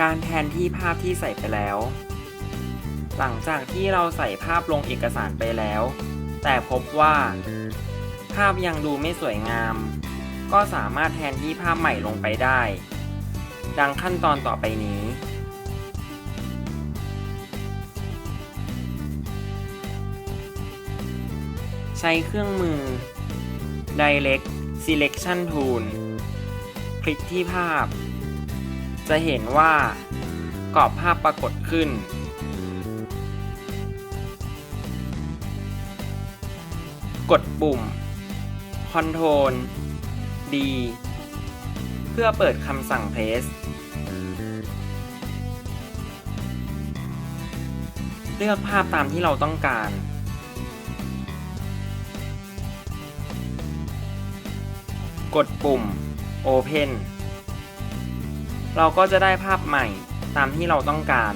การแทนที่ภาพที่ใส่ไปแล้ว หลังจากที่เราใส่ภาพลงเอกสารไปแล้ว แต่พบว่า ภาพยังดูไม่สวยงาม ก็สามารถแทนที่ภาพใหม่ลงไปได้ ดังขั้นตอนต่อไปนี้ ใช้เครื่องมือ Direct Selection Tool คลิกที่ภาพ จะเห็นว่ากรอบภาพปรากฏขึ้น กดปุ่ม Ctrl D เพื่อเปิดคำสั่ง Paste เลือกภาพตามที่เราต้องการกดปุ่ม Open เราก็จะได้ภาพใหม่ตามที่เราต้องการ